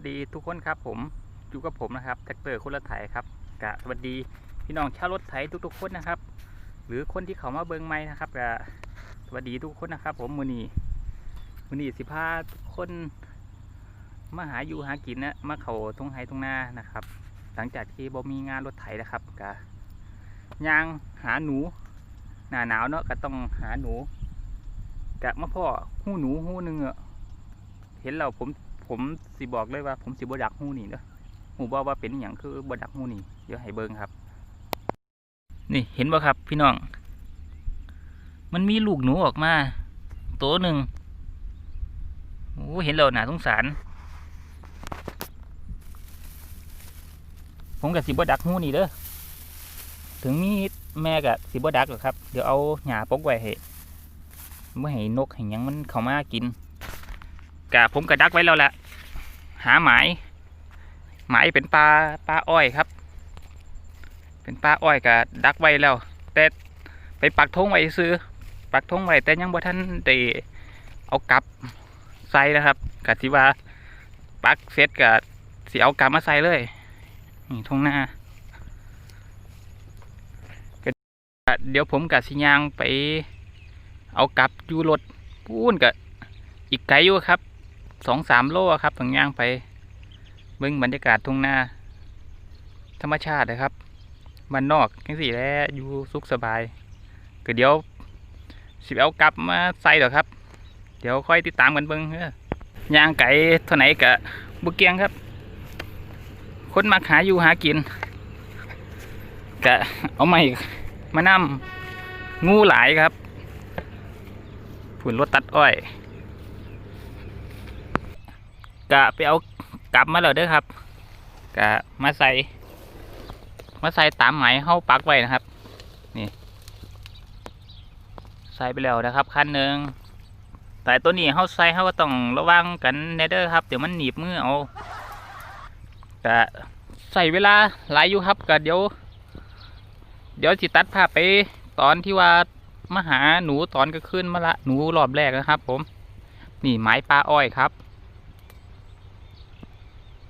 สดีทุกคนครับผมอยู่กับผมนะครับแท็กเตอร์คนละไถครับกะสวัสดีพี่น้องชาวรถไถทุกๆคนนะครับ หรือคนที่เขามาเบิงไม้นะครับกะสวัสดีทุกคนนะครับ ผมมือนีมือนีสิพาทุกคนมาหาอยู่หากินนะมาเขาทงไฮทงนานะครับ หลังจากที่บ่มีงานรถไถนะครับกะย่างหาหนูหน้าหนาวเนาะก็ต้องหาหนูกะมาพ่อหูหนูหูหนึ่งอะเห็นเราผม ผมสิบอกเลยว่าผมสิบดักหูนี่เนอะหูบอกว่าเป็นอย่างคือบดักหูนี่เดี๋ยวให้เบิ้งครับ นี่เห็นบ่ครับ พี่น้อง มันมีลูกหนูออกมาตัวหนึ่งโอ้เห็นแล้วน่าสงสาร ผมกับสิบดักหูนี่เด้อถึงมีแม่กับสิบดักหรอครับ เดี๋ยวเอาหญ้าปกไว้ให้ไม่ให้นกให้ยังมันเข้ามากิน กะผมกระดักไว้แล้วแหละหาหมาย หมายเป็นปลาปลาอ้อยครับ เป็นปลาอ้อยกะดักไว้แล้ว แต่ไปปักธงไว้ซื้อ ปักธงไว้แต่ยังบ่ทันได้เอากลับใส่นะครับกะสิว่าปักเสร็จกะสิเอากลับมาใส่เลยนี่ทงหน้าเดี๋ยวผมกะสิยางไป เอากลับอยู่รถปูนกะอีกไกลอยู่ครับ สองสามโลครับถึงย่างไปเบิ่งบรรยากาศทุ่งนาธรรมชาตินะครับบ้านนอกจังสี่แล้วอยู่สุขสบายก็เดี๋ยวสิบเอากลับมาใส่เดี๋ยวครับ เดี๋ยวค่อยติดตามกันเบิ่งเด้อย่างไก่เท่าไหนกะบุกเกียงครับ คนมาหาอยู่หากินกะเอาไม้มานํงูหลายครับผุนรถตัดอ้อย กะไปเอากลับมาแล้วเด้อครับ กะมาใส่ มาใส่ตามไหมเข้าปักไว้นะครับ นี่ ใส่ไปแล้วนะครับคันหนึ่งแต่ตัวนี้เข้าใส่เขาก็ต้องระวังกันแนเด้อครับ เดี๋ยวมันหนีบมือเอากะใส่เวลาหลายอยู่ครับกะเดี๋ยว เดี๋ยวสิตัดภาพไปตอนที่ว่ามาหาหนูตอนก็ขึ้นมาละหนูรอบแรกนะครับ ผม นี่ไม้ปลาอ้อยครับ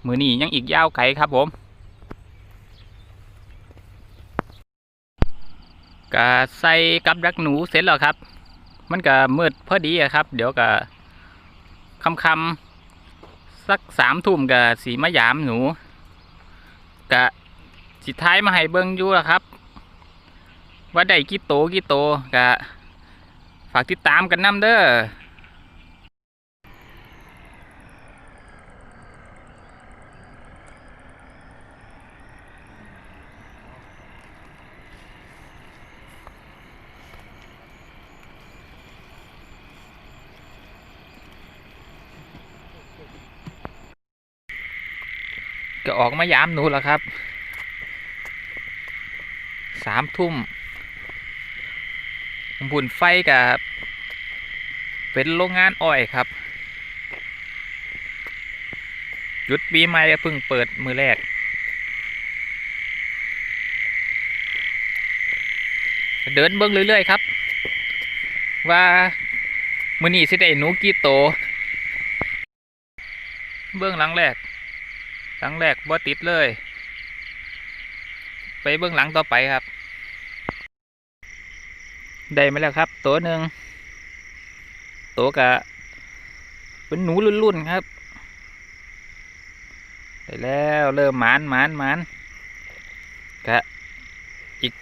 มือนี้ยังอีกยาวไกลครับผมก็ใส่กับรักหนูเสร็จแล้วครับ มันก็มืดพอดีอะครับ เดี๋ยวก็คำคำสักสามทุ่มก็สีมะยามหนูกะสิท้ายมาให้เบิ้งอยู่ละครับ ว่าได้กี่โตกี่โตกะฝากติดตามกันน้ำเด้อ ก็ออกมายามหนูแล้วครับสามทุ่มบุญไฟกับเป็นโรงงานอ้อยครับหยุดปีใหม่เพิ่งเปิดมือแรก เดินเบิ้งเรื่อยๆครับ ว่ามือนี้สิได้หนูกี่โต เบื้องหลังแรก หลังแรกบ่ติดเลย ไปเบื้องหลังต่อไปครับ ได้มาแล้วครับ ตัวหนึ่งตัวกะเป็นหนูรุ่นๆครับ ได้แล้วเริ่มหมานหมานหมานกะอีก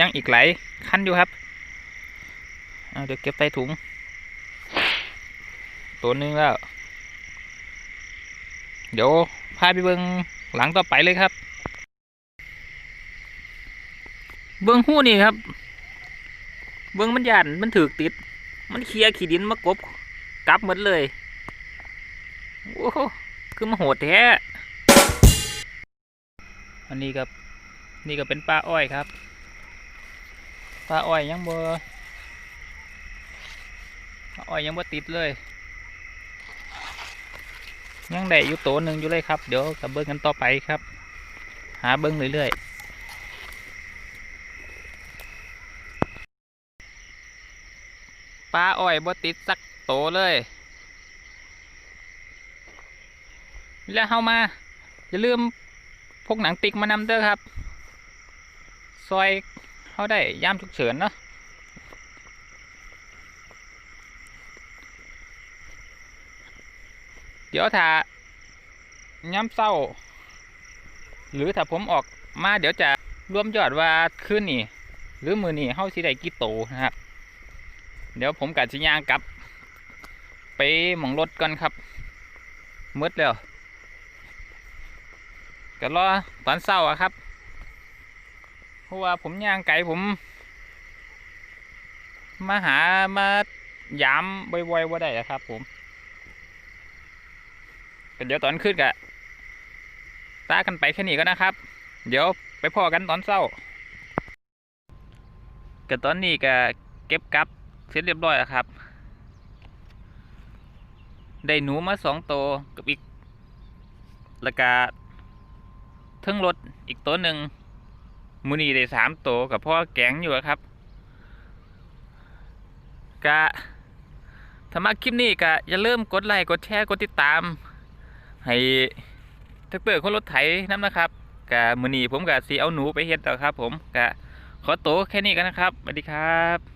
ยังอีกไหลายคันอยู่ครับเอาเดี๋ยวเก็บใส่ถุง ตัวหนึงแล้ว เดี๋ยว พาไปเบิ้งหลังต่อไปเลยครับ เบิ้งหู้นี่ครับ เบิ้งมันหยันมันถือติด มันเคลียขีดินมากบกลับหมดเลยโอ้โหคือมาโหดแท้อันนี้ครับ นี่ก็เป็นปลาอ้อยครับปลาอ้อยยังบ่ปลาอ้อยยังบ่ติดเลย ยังได้อยู่ตัวหนึ่งอยู่เลยครับ เดี๋ยวกับเบิ้งกันต่อไปครับ หาเบิ้งเรื่อยๆปลาอ้อยบ่ติดสักโตเลยแล้วเข้ามา อย่าลืมพกหนังติ๊กมานำเด้อครับ ซอยเข้าได้ยามฉุกเฉินเนาะ เดี๋ยวถ้าย้ำเศร้า หรือถ้าผมออกมาเดี๋ยวจะรวมยอดว่าคืนนี่ หรือมือนี่เฮาสิได้กี่โตนะครับ เดี๋ยวผมกับสิย่างกลับ ไปหมองรถก่อนครับมืดแล้วก็รอตอนเศร้าอะครับ เพราะว่าผมย่างไก่ผม มาหามายามบ่อยๆว่าได้อะครับ ผม เดี๋ยวตอนขึ้นกะตากันไปแค่นี้ก็นะครับ เดี๋ยวไปพอกันตอนเศร้าก็ตอนนี้ก็เก็บกลับเสร็จเรียบร้อยแล้วครับ ได้หนูมาสองตัวกับอีกแล้วก็เทิงรถอีกตัวหนึ่งมูนีได้สามตัวกับพ่อแกงอยู่ครับกะถ้ามาคลิปนี้ก็อย่าลืมกดไลค์กดแชร์กดติดตาม ให้ทักเตอร์คนรถไถน้ำนะครับกะมือนีผมกะสีเอาหนูไปเฮ็ดแล้วครับ ผมกะขอโตวแค่นี้กันนะครับสวัสดีครับ